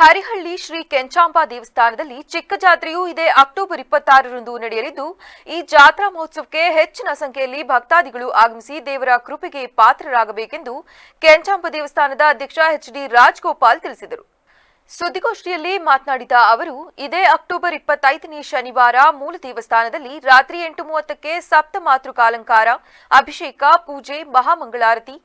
ಹರಿಹಳ್ಳಿ ಶ್ರೀ ಕೆಂಚಾಂಬಾ ದೇವಸ್ಥಾನದಲ್ಲಿ ಚಿಕ್ಕ ಜಾತ್ರೆಯು ಇದೇ. ಅಕ್ಟೋಬರ್ ಇಪ್ಪತ್ತಾರರಂದು ನಡೆಯಲಿದ್ದು, ಈ ಜಾತ್ರಾ ಮಹೋತ್ಸವಕ್ಕೆ ಹೆಚ್ಚಿನ ಸಂಖ್ಯೆಯಲ್ಲಿ ಭಕ್ತಾದಿಗಳು ಆಗಮಿಸಿ ದೇವರ ಕೃಪೆಗೆ ಪಾತ್ರರಾಗಬೇಕೆಂದು ಕೆಂಚಾಂಬ ದೇವಸ್ಥಾನದ ಅಧ್ಯಕ್ಷ ಎಚ್ ಡಿ ರಾಜ್ಗೋಪಾಲ್ ತಿಳಿಸಿದರು. ಸುದ್ದಿಗೋಷ್ಠಿಯಲ್ಲಿ ಮಾತನಾಡಿದ ಅವರು, ಇದೇ ಅಕ್ಟೋಬರ್ ಇಪ್ಪತ್ತೈದನೇ ಶನಿವಾರ ಮೂಲ ದೇವಸ್ಥಾನದಲ್ಲಿ ರಾತ್ರಿ ಎಂಟು ಮೂವತ್ತಕ್ಕೆ ಸಪ್ತ ಮಾತೃಕಾಲಂಕಾರ ಅಭಿಷೇಕ, ಪೂಜೆ, ಮಹಾಮಂಗಳಾರತಿ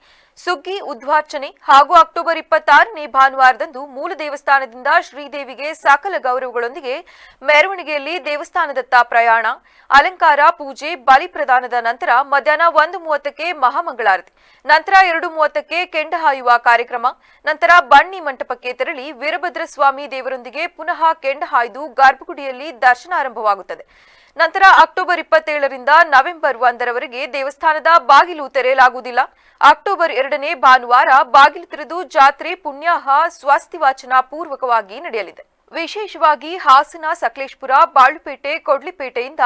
ಸುಗ್ಗಿ ಉದ್ವಾರ್ಚನೆ ಹಾಗೂ ಅಕ್ಟೋಬರ್ ಇಪ್ಪತ್ತಾರನೇ ಭಾನುವಾರದಂದು ಮೂಲ ದೇವಸ್ಥಾನದಿಂದ ಶ್ರೀದೇವಿಗೆ ಸಕಲ ಗೌರವಗಳೊಂದಿಗೆ ಮೆರವಣಿಗೆಯಲ್ಲಿ ದೇವಸ್ಥಾನದತ್ತ ಪ್ರಯಾಣ, ಅಲಂಕಾರ, ಪೂಜೆ, ಬಲಿ ಪ್ರದಾನದ ನಂತರ ಮಧ್ಯಾಹ್ನ ಒಂದು ಮೂವತ್ತಕ್ಕೆ ಮಹಾಮಂಗಳಾರತಿ, ನಂತರ ಎರಡು ಮೂವತ್ತಕ್ಕೆ ಕೆಂಡ ಹಾಯುವ ಕಾರ್ಯಕ್ರಮ, ನಂತರ ಬನ್ನಿ ಮಂಟಪಕ್ಕೆ ತೆರಳಿ ವೀರಭದ್ರ ಸ್ವಾಮಿ ದೇವರೊಂದಿಗೆ ಪುನಃ ಕೆಂಡ ಹಾಯ್ದು ಗರ್ಭಗುಡಿಯಲ್ಲಿ ದರ್ಶನಾರಂಭವಾಗುತ್ತದೆ. ನಂತರ ಅಕ್ಟೋಬರ್ ಇಪ್ಪತ್ತೇಳರಿಂದ ನವೆಂಬರ್ ಒಂದರವರೆಗೆ ದೇವಸ್ಥಾನದ ಬಾಗಿಲು ತೆರೆಯಲಾಗುವುದಿಲ್ಲ. ಅಕ್ಟೋಬರ್ ಎರಡನೇ ಭಾನುವಾರ ಬಾಗಿಲು ತೆರೆದು ಜಾತ್ರೆ, ಪುಣ್ಯಾಹ ಸ್ವಾಸ್ತಿ ವಾಚನ ಪೂರ್ವಕವಾಗಿ ನಡೆಯಲಿದೆ. ವಿಶೇಷವಾಗಿ ಹಾಸನ, ಸಕಲೇಶ್ಪುರ, ಬಾಳುಪೇಟೆ, ಕೊಡ್ಲಿಪೇಟೆಯಿಂದ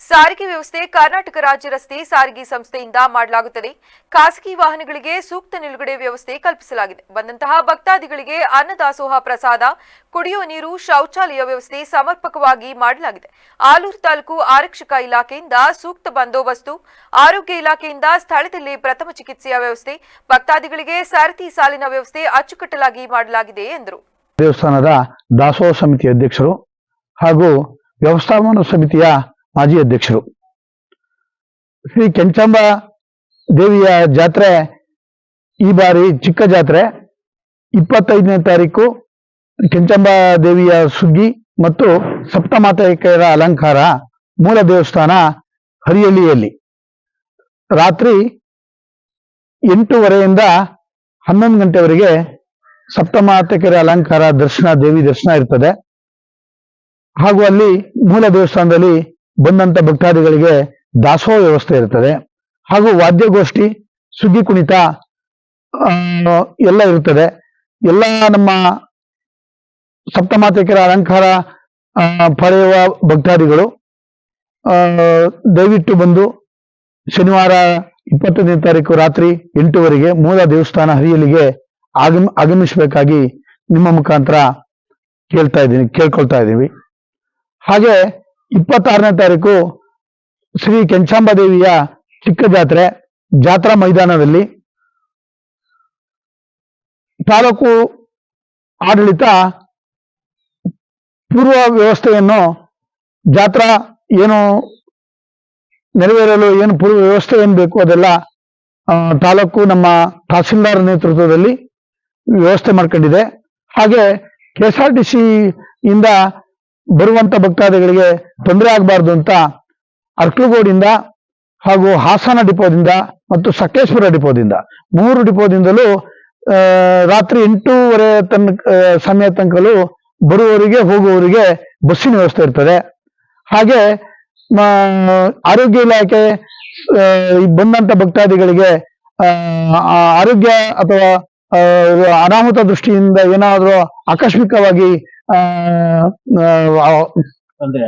ಸಾರಿಗೆ ವ್ಯವಸ್ಥೆ ಕರ್ನಾಟಕ ರಾಜ್ಯ ರಸ್ತೆ ಸಾರಿಗೆ ಸಂಸ್ಥೆಯಿಂದ ಮಾಡಲಾಗುತ್ತದೆ. ಖಾಸಗಿ ವಾಹನಗಳಿಗೆ ಸೂಕ್ತ ನಿಲುಗಡೆ ವ್ಯವಸ್ಥೆ ಕಲ್ಪಿಸಲಾಗಿದೆ. ಬಂದಂತಹ ಭಕ್ತಾದಿಗಳಿಗೆ ಅನ್ನದಾಸೋಹ ಪ್ರಸಾದ, ಕುಡಿಯುವ ನೀರು, ಶೌಚಾಲಯ ವ್ಯವಸ್ಥೆ ಸಮರ್ಪಕವಾಗಿ ಮಾಡಲಾಗಿದೆ. ಆಲೂರು ತಾಲೂಕು ಆರಕ್ಷಕ ಇಲಾಖೆಯಿಂದ ಸೂಕ್ತ ಬಂದೋಬಸ್ತು, ಆರೋಗ್ಯ ಇಲಾಖೆಯಿಂದ ಸ್ಥಳದಲ್ಲಿ ಪ್ರಥಮ ಚಿಕಿತ್ಸೆಯ ವ್ಯವಸ್ಥೆ, ಭಕ್ತಾದಿಗಳಿಗೆ ಸಾರಥಿ ಸಾಲಿನ ವ್ಯವಸ್ಥೆ ಅಚ್ಚುಕಟ್ಟಲಾಗಿ ಮಾಡಲಾಗಿದೆ ಎಂದರು. ದೇವಸ್ಥಾನದ ದಾಸೋಹ ಸಮಿತಿ ಅಧ್ಯಕ್ಷರು ಹಾಗೂ ವ್ಯವಸ್ಥಾಪನ ಸಮಿತಿಯ ಮಾಜಿ ಅಧ್ಯಕ್ಷರು. ಶ್ರೀ ಕೆಂಚಾಂಬ ದೇವಿಯ ಜಾತ್ರೆ ಈ ಬಾರಿ ಚಿಕ್ಕ ಜಾತ್ರೆ. ಇಪ್ಪತ್ತೈದನೇ ತಾರೀಕು ಕೆಂಚಾಂಬ ದೇವಿಯ ಸುಗ್ಗಿ ಮತ್ತು ಸಪ್ತಮಾತೆಯರ ಅಲಂಕಾರ ಮೂಲ ದೇವಸ್ಥಾನ ಹರಿಯಳ್ಳಿಯಲ್ಲಿ ರಾತ್ರಿ ಎಂಟೂವರೆಯಿಂದ ಹನ್ನೊಂದು ಗಂಟೆವರೆಗೆ ಸಪ್ತಮಾತಕರ ಅಲಂಕಾರ, ದರ್ಶನ, ದೇವಿ ದರ್ಶನ ಇರ್ತದೆ. ಹಾಗೂ ಅಲ್ಲಿ ಮೂಲ ದೇವಸ್ಥಾನದಲ್ಲಿ ಬಂದಂತ ಭಕ್ತಾದಿಗಳಿಗೆ ದಾಸೋಹ ವ್ಯವಸ್ಥೆ ಇರ್ತದೆ. ಹಾಗೂ ವಾದ್ಯಗೋಷ್ಠಿ, ಸುಗ್ಗಿ ಕುಣಿತ ಎಲ್ಲ ಇರ್ತದೆ. ಎಲ್ಲ ನಮ್ಮ ಸಪ್ತಮಾತಕರ ಅಲಂಕಾರ ಪಡೆಯುವ ಭಕ್ತಾದಿಗಳು ದಯವಿಟ್ಟು ಬಂದು ಶನಿವಾರ ಇಪ್ಪತ್ತನೇ ತಾರೀಕು ರಾತ್ರಿ ಎಂಟುವರೆಗೆ ಮೂಲ ದೇವಸ್ಥಾನ ಹರಿಯಲಿಗೆ ಆಗಮ, ಆಗಮಿಸಬೇಕಾಗಿ ನಿಮ್ಮ ಮುಖಾಂತರ ಕೇಳ್ತಾ ಇದ್ದೀನಿ, ಕೇಳ್ಕೊಳ್ತಾ ಇದ್ದೀವಿ. ಹಾಗೆ ಇಪ್ಪತ್ತಾರನೇ ತಾರೀಕು ಶ್ರೀ ಕೆಂಚಾಂಬಾ ದೇವಿಯ ಚಿಕ್ಕ ಜಾತ್ರೆ, ಜಾತ್ರಾ ಮೈದಾನದಲ್ಲಿ ತಾಲೂಕು ಆಡಳಿತ ಪೂರ್ವ ವ್ಯವಸ್ಥೆಯನ್ನು, ಜಾತ್ರಾ ಏನು ನೆರವೇರಲು ಏನು ಪೂರ್ವ ವ್ಯವಸ್ಥೆ ಏನು ಬೇಕು ಅದೆಲ್ಲ ತಾಲೂಕು ನಮ್ಮ ತಹಸೀಲ್ದಾರ್ ನೇತೃತ್ವದಲ್ಲಿ ವ್ಯವಸ್ಥೆ ಮಾಡ್ಕೊಂಡಿದೆ. ಹಾಗೆ K S R T C ಇಂದ ಬರುವಂತ ಭಕ್ತಾದಿಗಳಿಗೆ ತೊಂದರೆ ಆಗಬಾರ್ದು ಅಂತ ಅರ್ಕಲಗೋಡಿಂದ ಹಾಗೂ ಹಾಸನ ಡಿಪೋದಿಂದ ಮತ್ತು ಸಕಲೇಶ್ವರ ಡಿಪೋದಿಂದ ಮೂರು ಡಿಪೋದಿಂದಲೂ ರಾತ್ರಿ ಎಂಟೂವರೆ ತನಕ ಸಮಯ ತನಕಲೂ ಬರುವವರಿಗೆ ಹೋಗುವವರಿಗೆ ಬಸ್ಸಿನ ವ್ಯವಸ್ಥೆ ಇರ್ತದೆ. ಹಾಗೆ ಆರೋಗ್ಯ ಇಲಾಖೆ ಬಂದಂತ ಭಕ್ತಾದಿಗಳಿಗೆ ಆರೋಗ್ಯ ಅಥವಾ ಅನಾಹುತ ದೃಷ್ಟಿಯಿಂದ ಏನಾದರೂ ಆಕಸ್ಮಿಕವಾಗಿ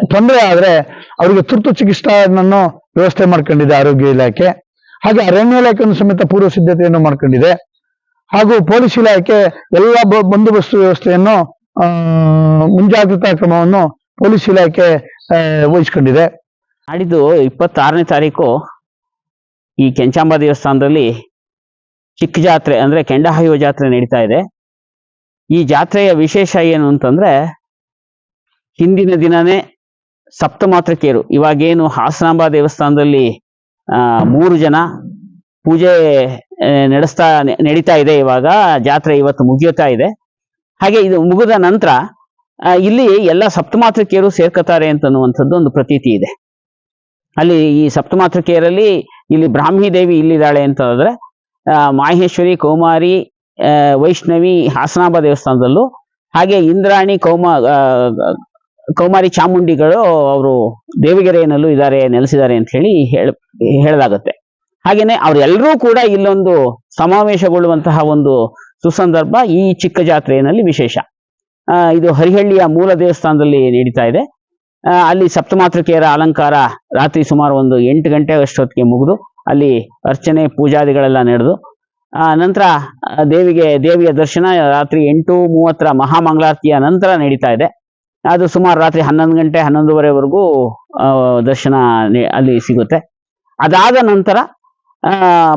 ತೊಂದರೆ. ಆದ್ರೆ ಅವರಿಗೆ ತುರ್ತು ಚಿಕಿತ್ಸಾವನ್ನು ವ್ಯವಸ್ಥೆ ಮಾಡ್ಕೊಂಡಿದೆ ಆರೋಗ್ಯ ಇಲಾಖೆ. ಹಾಗೆ ಅರಣ್ಯ ಇಲಾಖೆಯನ್ನು ಸಮೇತ ಪೂರ್ವ ಸಿದ್ಧತೆಯನ್ನು ಮಾಡ್ಕೊಂಡಿದೆ. ಹಾಗೂ ಪೊಲೀಸ್ ಇಲಾಖೆ ಎಲ್ಲ ಬಂದೋಬಸ್ತು ವ್ಯವಸ್ಥೆಯನ್ನು ಆ, ಮುಂಜಾಗ್ರತಾ ಕ್ರಮವನ್ನು ಪೊಲೀಸ್ ಇಲಾಖೆ ಆ, ವಹಿಸ್ಕೊಂಡಿದೆ. ನಾಡಿದ್ದು ಇಪ್ಪತ್ತಾರನೇ ತಾರೀಕು ಈ ಕೆಂಚಾಂಬ ದೇವಸ್ಥಾನದಲ್ಲಿ ಚಿಕ್ಕ ಜಾತ್ರೆ ಅಂದ್ರೆ ಕೆಂಡಹಾಯುವ ಜಾತ್ರೆ ನಡೀತಾ ಇದೆ. ಈ ಜಾತ್ರೆಯ ವಿಶೇಷ ಏನು ಅಂತಂದ್ರೆ ಹಿಂದಿನ ದಿನನೇ ಸಪ್ತಮಾತೃಕೆಯರು ಇವಾಗೇನು ಹಾಸನಾಂಬ ದೇವಸ್ಥಾನದಲ್ಲಿ ಮೂರು ಜನ ಪೂಜೆ ನಡೆಸ್ತಾ, ನಡೀತಾ ಇದೆ ಇವಾಗ. ಜಾತ್ರೆ ಇವತ್ತು ಮುಗಿಯುತ್ತಾ ಇದೆ. ಹಾಗೆ ಇದು ಮುಗಿದ ನಂತರ ಇಲ್ಲಿ ಎಲ್ಲ ಸಪ್ತಮಾತೃಕೆಯರು ಸೇರ್ಕೋತಾರೆ ಅಂತನ್ನುವಂಥದ್ದು ಒಂದು ಪ್ರತೀತಿ ಇದೆ. ಅಲ್ಲಿ ಈ ಸಪ್ತಮಾತೃಕೆಯರಲ್ಲಿ ಇಲ್ಲಿ ಬ್ರಾಹ್ಮಿ ದೇವಿ ಇಲ್ಲಿದ್ದಾಳೆ ಅಂತ ಮಾಹೇಶ್ವರಿ, ಕೌಮಾರಿ ವೈಷ್ಣವಿ, ಹಾಸನಾಂಬ ದೇವಸ್ಥಾನದಲ್ಲೂ ಹಾಗೆ ಇಂದ್ರಾಣಿ, ಕೌಮ ಕೌಮಾರಿ ಚಾಮುಂಡಿಗಳು ಅವರು ದೇವಿಗೆರೆಯಲ್ಲೂ ಇದ್ದಾರೆ, ನೆಲೆಸಿದ್ದಾರೆ ಅಂತ ಹೇಳಿ ಹೇಳ, ಹೇಳಲಾಗುತ್ತೆ. ಹಾಗೇನೆ ಅವರೆಲ್ಲರೂ ಕೂಡ ಇಲ್ಲೊಂದು ಸಮಾವೇಶಗೊಳ್ಳುವಂತಹ ಒಂದು ಸುಸಂದರ್ಭ ಈ ಚಿಕ್ಕ ಜಾತ್ರೆಯಲ್ಲಿ ವಿಶೇಷ. ಇದು ಹರಿಹಳ್ಳಿಯ ಮೂಲ ದೇವಸ್ಥಾನದಲ್ಲಿ ನಡೀತಾ ಇದೆ. ಅಲ್ಲಿ ಸಪ್ತಮಾತೃಕೆಯರ ಅಲಂಕಾರ ರಾತ್ರಿ ಸುಮಾರು ಒಂದು ಎಂಟು ಗಂಟೆ ಅಷ್ಟೊತ್ತಿಗೆ ಮುಗಿದು ಅಲ್ಲಿ ಅರ್ಚನೆ ಪೂಜಾದಿಗಳೆಲ್ಲ ನಡೆದು ಆ, ನಂತರ ದೇವಿಗೆ ದೇವಿಯ ದರ್ಶನ ರಾತ್ರಿ ಎಂಟು ಮೂವತ್ತರ ಮಹಾಮಂಗಳಾರತಿಯ ನಂತರ ನಡೀತಾ ಇದೆ. ಅದು ಸುಮಾರು ರಾತ್ರಿ ಹನ್ನೊಂದು ಗಂಟೆ ಹನ್ನೊಂದುವರೆವರೆಗೂ ದರ್ಶನ ಅಲ್ಲಿ ಸಿಗುತ್ತೆ. ಅದಾದ ನಂತರ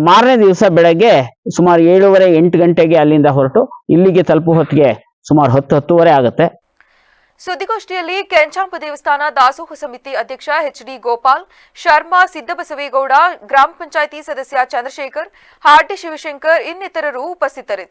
ಮಾರನೇ ದಿವಸ ಬೆಳಗ್ಗೆ ಸುಮಾರು ಏಳುವರೆ ಎಂಟು ಗಂಟೆಗೆ ಅಲ್ಲಿಂದ ಹೊರಟು ಇಲ್ಲಿಗೆ ತಲುಪು ಹೊತ್ತಿಗೆ ಸುಮಾರು ಹತ್ತು ಹತ್ತುವರೆ ಆಗುತ್ತೆ. ಸುದ್ದಿಗೋಷ್ಠಿಯಲ್ಲಿ ಕೆಂಚಾಂಪ ದೇವಸ್ಥಾನ ದಾಸೋಹ ಸಮಿತಿ ಅಧ್ಯಕ್ಷ ಎಚ್ ಡಿ ಗೋಪಾಲ್, ಶರ್ಮಾ ಸಿದ್ದಬಸವೇಗೌಡ, ಗ್ರಾಮ ಪಂಚಾಯಿತಿ ಸದಸ್ಯ ಚಂದ್ರಶೇಖರ್ ಹಾಟಿ ಶಿವಶಂಕರ್ ಇನ್ನಿತರರು ಉಪಸ್ಥಿತರಿದ್ದರು.